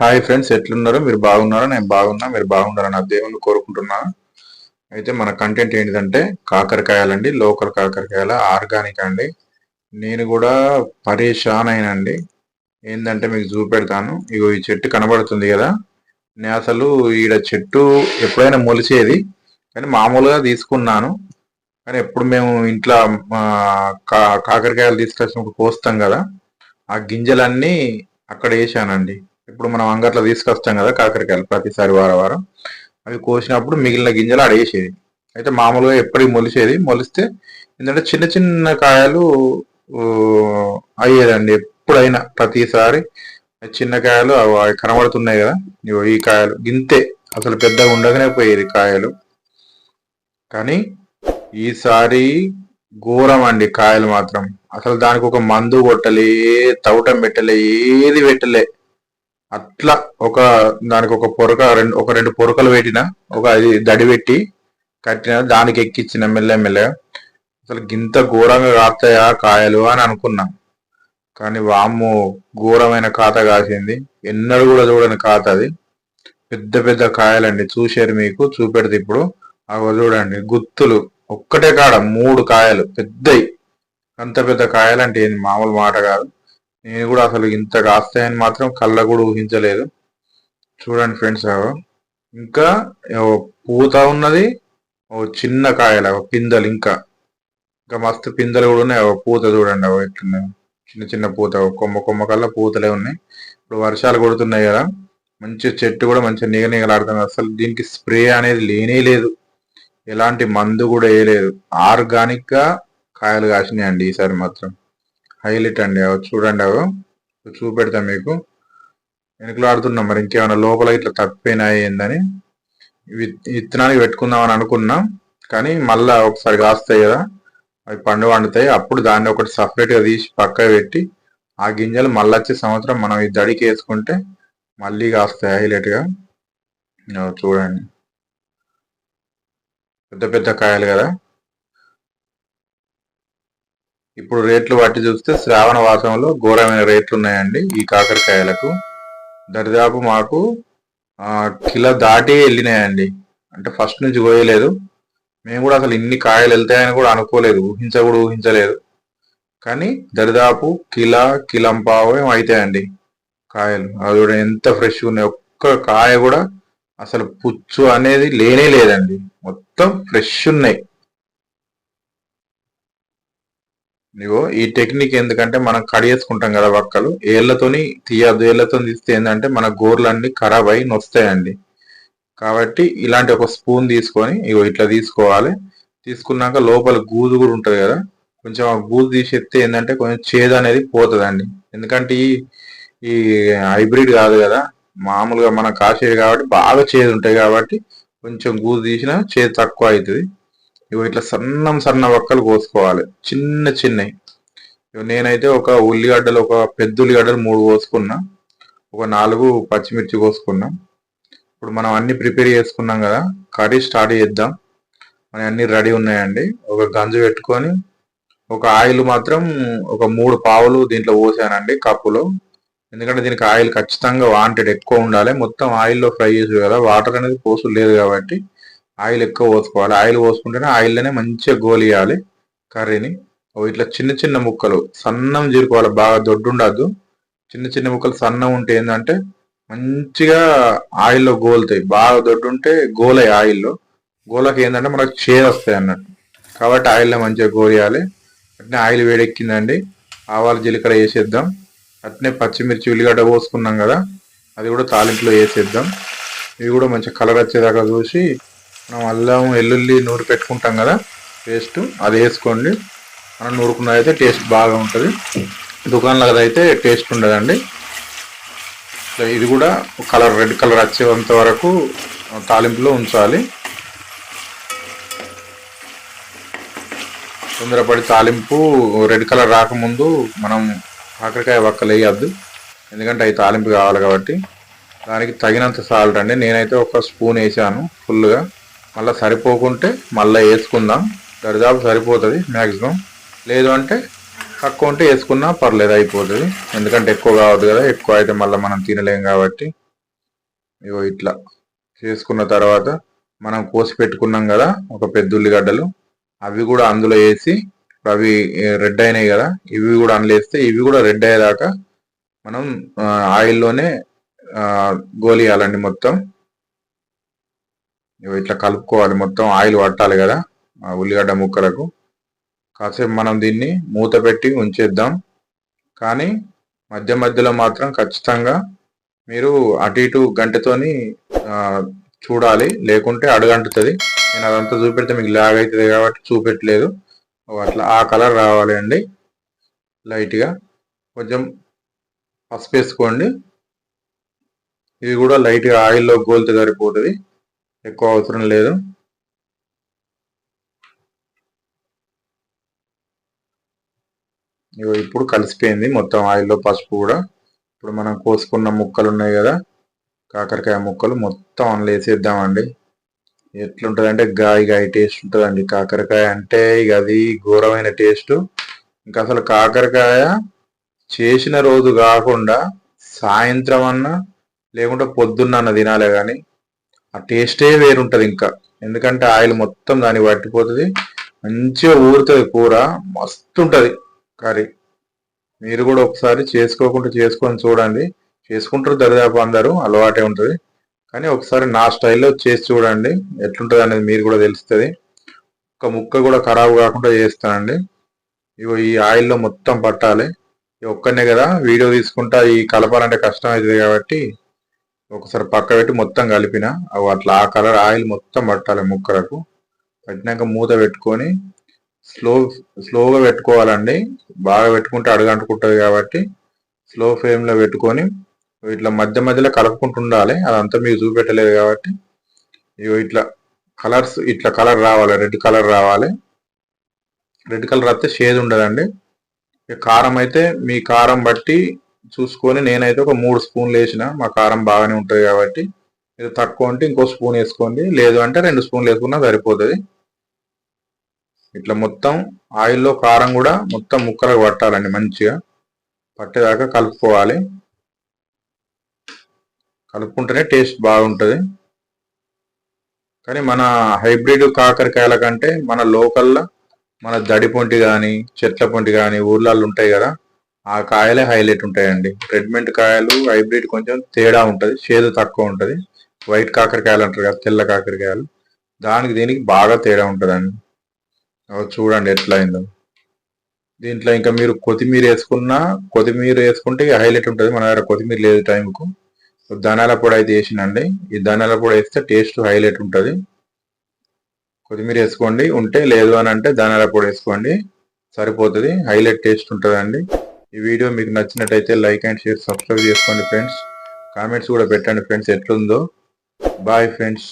Hi friends ఎట్లున్నారు? మీరు బాగున్నారా? నేను బాగున్నా. మీరు బాగున్నారా నా దేవుని కోరుకుంటున్నాను అయితే మన కంటెంట్ ఏంటిదంటే కాకరకాయలండి. లోకల్ కాకరకాయల ఆర్గానిక్ అండి. నేను కూడా పరేషాన్ అయినండి. ఏంటంటే మీకు చూపెడతాను. ఇగో ఈ చెట్టు కనబడుతుంది కదా. నేను అసలు ఈడ చెట్టు ఎప్పుడైనా మొలిచేది. కానీ మామూలుగా తీసుకున్నాను. కానీ ఎప్పుడు మేము ఇంట్లో కా- కాకరకాయలు తీసుకొచ్చినప్పుడు కోస్తాం కదా. ఆ గింజలన్నీ అక్కడ వేసానండి. ఇప్పుడు మనం అంగట్లో తీసుకొస్తాం కదా కాకరకాయలు ప్రతిసారి వారం వారం. అవి కోసినప్పుడు మిగిలిన గింజలు ఆడేసేది. అయితే మామూలుగా ఎప్పటికి మొలిసేది? మొలిస్తే ఏంటంటే చిన్న చిన్న కాయలు అయ్యేదండి ఎప్పుడైనా ప్రతిసారి. చిన్న కాయలు అవి కనబడుతున్నాయి కదా? ఇగో ఈ కాయలు గింతే. అసలు పెద్దగా ఉండగానే పోయేది కాయలు. కానీ ఈసారి ఘోరం అండి కాయలు మాత్రం. అసలు దానికి ఒక మందు కొట్టలే తవటం పెట్టలే ఏది పెట్టలే. అట్లా ఒక దానికి ఒక పొరక రెండు ఒక రెండు పొరకలు పెట్టిన ఒక అది దడి పెట్టి కట్టిన దానికి ఎక్కిచ్చిన మెల్లమెల్లగా అసలు గింత ఘోరంగా కాస్తాయా కాయలు అని అనుకున్నాం. కానీ వాము ఘోరమైన ఖాత కాసింది. ఎన్నడూ కూడా చూడని ఖాత అది. పెద్ద పెద్ద కాయలండి చూశారు మీకు చూపెడితే ఇప్పుడు. అవి చూడండి గుత్తులు ఒక్కటే కాడ మూడు కాయలు పెద్దయి. అంత పెద్ద కాయలు అంటే ఏంది మామూలు మాట కాదు. నేను కూడా అసలు ఇంత కాస్తాయని మాత్రం కళ్ళ కూడా ఊహించలేదు. చూడండి ఫ్రెండ్స్ ఇంకా పూత ఉన్నది ఓ చిన్న కాయలు అవి పిందెలు ఇంకా. ఇంకా మస్తు పిందెలు కూడా ఉన్నాయి అవి పూత చూడండి అవి ఎట్లున్నాయి. చిన్న చిన్న పూత కొమ్మ కొమ్మ కల్లా పూతలే ఉన్నాయి. ఇప్పుడు వర్షాలు కొడుతున్నాయి కదా మంచి చెట్టు కూడా మంచిగా నిగ నిగలాడుతుంది. అసలు దీనికి స్ప్రే అనేది లేనే లేదు. ఎలాంటి మందు కూడా వేయలేదు. ఆర్గానిక్గా కాయలు కాసినాయి అండి ఈసారి మాత్రం. హైలైట్ అండి. అవి చూడండి అవి. చూపెడతా మీకు. వెనుకలు ఆడుతున్నాం మరి. ఇంకేమైనా లోపల ఇట్లా తప్పిపోయినాయి ఏందని. విత్తనానికి విత్తనానికి పెట్టుకుందామని అనుకున్నాం. కానీ మళ్ళా ఒకసారి కాస్తాయి కదా. అవి పండు వండుతాయి అప్పుడు దాన్ని ఒకటి సపరేట్గా తీసి పక్క పెట్టి ఆ గింజలు మళ్ళీ వచ్చే సంవత్సరం మనం ఈ దడికి వేసుకుంటే మళ్ళీ కాస్తాయి హైలైట్గా. చూడండి. పెద్ద పెద్ద కాయలు కదా. ఇప్పుడు రేట్లు బట్టి చూస్తే శ్రావణ వాసంలో ఘోరమైన రేట్లు ఉన్నాయండి ఈ కాకరకాయలకు. దరిదాపు మాకు కిలో దాటి వెళ్ళినాయండి. అంటే ఫస్ట్ నుంచి కోయలేదు మేము కూడా అసలు ఇన్ని కాయలు వెళ్తాయని కూడా అనుకోలేదు. ఊహించ కూడా ఊహించలేదు. కానీ దరిదాపు కిలా కిలంపావు అవుతాయండి కాయలు. అవి కూడా ఎంత ఫ్రెష్ ఉన్నాయి. ఒక్క కాయ కూడా అసలు పుచ్చు అనేది లేనే లేదండి. మొత్తం ఫ్రెష్ ఉన్నాయి. ఇగో ఈ టెక్నిక్ ఎందుకంటే మనం కడిగేసుకుంటాం కదా వక్కలు. ఏళ్ళతోని తీయద్దు ఏళ్ళతో తీస్తే ఏంటంటే మన గోర్లన్నీ ఖరాబ్ అయి నొస్తాయండి. కాబట్టి ఇలాంటి ఒక స్పూన్ తీసుకొని ఇగో ఇట్లా తీసుకోవాలి. తీసుకున్నాక లోపల గూదు కూడా ఉంటుంది కదా. కొంచెం ఆ గూదు తీసేస్తే ఏంటంటే కొంచెం చేదు అనేది పోతుందండి. ఎందుకంటే ఈ ఈ హైబ్రిడ్ కాదు కదా. మామూలుగా మన కాసేది కాబట్టి బాగా చేదు ఉంటాయి కాబట్టి కొంచెం గూదు తీసినా చేదు తక్కువ అవుతుంది. ఇగో ఇట్లా సన్నం సన్న వక్కలు కోసుకోవాలి. చిన్న చిన్నవి ఇగో నేనైతే ఒక ఉల్లిగడ్డలు ఒక పెద్ద ఉల్లిగడ్డలు మూడు కోసుకున్నా. ఒక నాలుగు పచ్చిమిర్చి కోసుకున్నా. ఇప్పుడు మనం అన్ని ప్రిపేర్ చేసుకున్నాం కదా కర్రీ స్టార్ట్ చేద్దాం. మన అన్ని రెడీ ఉన్నాయండి. ఒక గంజు పెట్టుకొని ఒక ఆయిల్ మాత్రం ఒక మూడు పావులు దీంట్లో పోసానండి కప్పులో. ఎందుకంటే దీనికి ఆయిల్ ఖచ్చితంగా వాంటెడ్ ఎక్కువ ఉండాలి. మొత్తం ఆయిల్లో ఫ్రై చేసి కదా వాటర్ అనేది పోసు లేదు కాబట్టి. ఆయిల్ ఎక్కువ పోసుకోవాలి. ఆయిల్ పోసుకుంటేనే ఆయిల్లోనే మంచిగా గోలియాలి కర్రీని. ఇట్లా చిన్న చిన్న ముక్కలు సన్నం జీరుకోవాలి బాగా దొడ్డు ఉండద్దు చిన్న చిన్న ముక్కలు సన్నం ఉంటే ఏంటంటే మంచిగా ఆయిల్లో గోలుతాయి. బాగా దొడ్డు ఉంటే గోలయ్యి ఆయిల్లో. గోలకి ఏంటంటే మనకు చేదు వస్తాయి అన్నట్టు. కాబట్టి ఆయిల్లో మంచిగా గోలియాలి. అట్నే ఆయిల్ వేడెక్కిందండి. ఆవాలు జీలకర్ర వేసేద్దాం. అట్నే పచ్చిమిర్చి ఉల్లిగడ్డ పోసుకున్నాం కదా అది కూడా తాలింపులో వేసేద్దాం. ఇవి కూడా మంచి కలర్ వచ్చేదాకా చూసి మనం అల్లం వెల్లుల్లి నూరు పెట్టుకుంటాం కదా పేస్ట్ అది వేసుకోండి. మనం నూరుకున్నది అయితే టేస్ట్ బాగా ఉంటుంది. దుకాణంలో అయితే టేస్ట్ ఉండదండి. ఇది కూడా కలర్ రెడ్ కలర్ వచ్చేంత వరకు తాలింపులో ఉంచాలి. తొందరపడి తాలింపు రెడ్ కలర్ రాకముందు మనం కాకరకాయ వక్కలు వేయద్దు. ఎందుకంటే అవి తాలింపు కావాలి కాబట్టి. దానికి తగినంత సాల్ట్ అండి. నేనైతే ఒక స్పూన్ వేసాను ఫుల్గా మళ్ళీ సరిపోకుంటే మళ్ళీ వేసుకుందాం. దరిదాపు సరిపోతుంది మ్యాక్సిమం లేదు అంటే తక్కువ ఉంటే వేసుకున్నా పర్లేదు అయిపోతుంది. ఎందుకంటే ఎక్కువ కావద్దు కదా ఎక్కువ అయితే మళ్ళీ మనం తినలేం కాబట్టి. ఇగో ఇట్లా చేసుకున్న తర్వాత మనం కోసి పెట్టుకున్నాం కదా ఒక పెద్ద ఉల్లిగడ్డలు. అవి కూడా అందులో వేసి అవి రెడ్ అయినాయి కదా ఇవి కూడా అందులో వేస్తే ఇవి కూడా రెడ్ అయ్యేదాకా మనం ఆయిల్లోనే గోలియాలండి మొత్తం. ఇట్లా కలుపుకోవాలి. మొత్తం ఆయిల్ పట్టాలి కదా ఆ ఉల్లిగడ్డ ముక్కలకు. కాసేపు మనం దీన్ని మూత పెట్టి ఉంచేద్దాం. కానీ మధ్య మధ్యలో మాత్రం ఖచ్చితంగా మీరు అటు ఇటు గంటతోని చూడాలి. లేకుంటే అడుగంటుతుంది. నేను అదంతా చూపెడితే మీకు లాగ్ అవుతుంది కాబట్టి చూపెట్టలేదు. అట్లా ఆ కలర్ రావాలి అండి. లైట్గా. కొంచెం పసుపు వేసుకోండి ఇది కూడా లైట్గా ఆయిల్లో గోల్తే సరిపోతుంది. ఎక్కువ అవసరం లేదు. ఇగో ఇప్పుడు కలిసిపోయింది మొత్తం ఆయిల్లో పసుపు కూడా. ఇప్పుడు మనం కోసుకున్న ముక్కలు ఉన్నాయి కదా కాకరకాయ ముక్కలు మొత్తం అందులో వేసేద్దామండి. ఎట్లుంటుంది అంటే గాయ గాయ టేస్ట్ ఉంటుందండి. కాకరకాయ అంటే ఇక అది ఘోరమైన టేస్ట్. ఇంకా అసలు కాకరకాయ చేసిన రోజు కాకుండా సాయంత్రం అన్నా లేకుంటే పొద్దున్న అన్న తినాలే కానీ ఆ టేస్టే వేరుంటది ఇంకా. ఎందుకంటే ఆయిల్ మొత్తం దానికి పట్టిపోతుంది. మంచిగా ఊరుతుంది కూర. మస్తు ఉంటుంది కర్రీ. మీరు కూడా ఒకసారి చేసుకోకుండా చేసుకొని చూడండి. చేసుకుంటారు దరిదాపు అందరూ అలవాటే ఉంటుంది. కానీ ఒకసారి నా స్టైల్లో చేసి చూడండి. ఎట్లుంటుంది అనేది మీరు కూడా తెలుస్తుంది. ఒక ముక్క కూడా ఖరాబ్ కాకుండా చేస్తానండి. ఇగో ఈ ఆయిల్లో మొత్తం పట్టాలి. ఈ ఒక్కనే కదా వీడియో తీసుకుంటా ఈ కలపాలంటే కష్టం అవుతుంది కాబట్టి ఒకసారి పక్క పెట్టి మొత్తం కలిపిన అవి అట్లా ఆ కలర్ ఆయిల్ మొత్తం పట్టాలి ముక్కలకు. పట్టినాక మూత పెట్టుకొని స్లో స్లోగా పెట్టుకోవాలండి. బాగా పెట్టుకుంటే అడుగంటుకుంటుంది కాబట్టి స్లో ఫ్లేమ్లో పెట్టుకొని ఇట్లా మధ్య మధ్యలో కలుపుకుంటూ ఉండాలి అదంతా మీకు చూపెట్టలేదు కాబట్టి ఇగో ఇట్లా కలర్స్ ఇట్లా కలర్ రావాలి. రెడ్ కలర్ రావాలి. రెడ్ కలర్ వస్తే షేడ్ ఉండదండి. కారం అయితే మీ కారం బట్టి చూసుకొని నేనైతే ఒక మూడు స్పూన్లు వేసిన. మా కారం బాగానే ఉంటుంది కాబట్టి మీరు తక్కువ అంటే ఇంకో స్పూన్ వేసుకోండి. లేదు అంటే రెండు స్పూన్లు వేసుకున్నా సరిపోతుంది. ఇట్లా మొత్తం ఆయిల్లో కారం కూడా మొత్తం ముక్కలకు పట్టాలండి మంచిగా. పట్టేదాకా కలుపుకోవాలి. కలుపుకుంటేనే టేస్ట్ బాగుంటుంది. కానీ మన హైబ్రిడ్ కాకరకాయల కంటే మన లోకల్లో మన దడి పొంటి కానీ చెట్ల పొంటి కానీ ఊర్లలో ఉంటాయి కదా ఆ కాయలే హైలైట్ ఉంటాయండి. రెడ్మెంట్ కాయలు హైబ్రిడ్ కొంచెం తేడా ఉంటుంది చేదు తక్కువ ఉంటుంది. వైట్ కాకరకాయలు అంటారు కదా తెల్ల కాకరకాయలు. దానికి దీనికి బాగా తేడా ఉంటుందండి. చూడండి ఎట్లా అయిందో. దీంట్లో ఇంకా మీరు కొత్తిమీర వేసుకున్నా కొత్తిమీర వేసుకుంటే హైలైట్ ఉంటుంది. మన దగ్గర కొత్తిమీర లేదు టైంకు. ధనాల పొడి అయితే వేసినండి. ఈ ధనాల పొడి వేస్తే టేస్ట్ హైలైట్ ఉంటుంది. కొత్తిమీర వేసుకోండి. ఉంటే లేదు అని అంటే ధనాల పొడి వేసుకోండి. సరిపోతుంది. హైలైట్ టేస్ట్ ఉంటుందండి. ఈ వీడియో మీకు నచ్చినట్టయితే లైక్ అండ్ షేర్ సబ్స్క్రైబ్ చేసుకోండి ఫ్రెండ్స్. కామెంట్స్ కూడా పెట్టండి ఫ్రెండ్స్ ఎట్లుందో. Bye friends.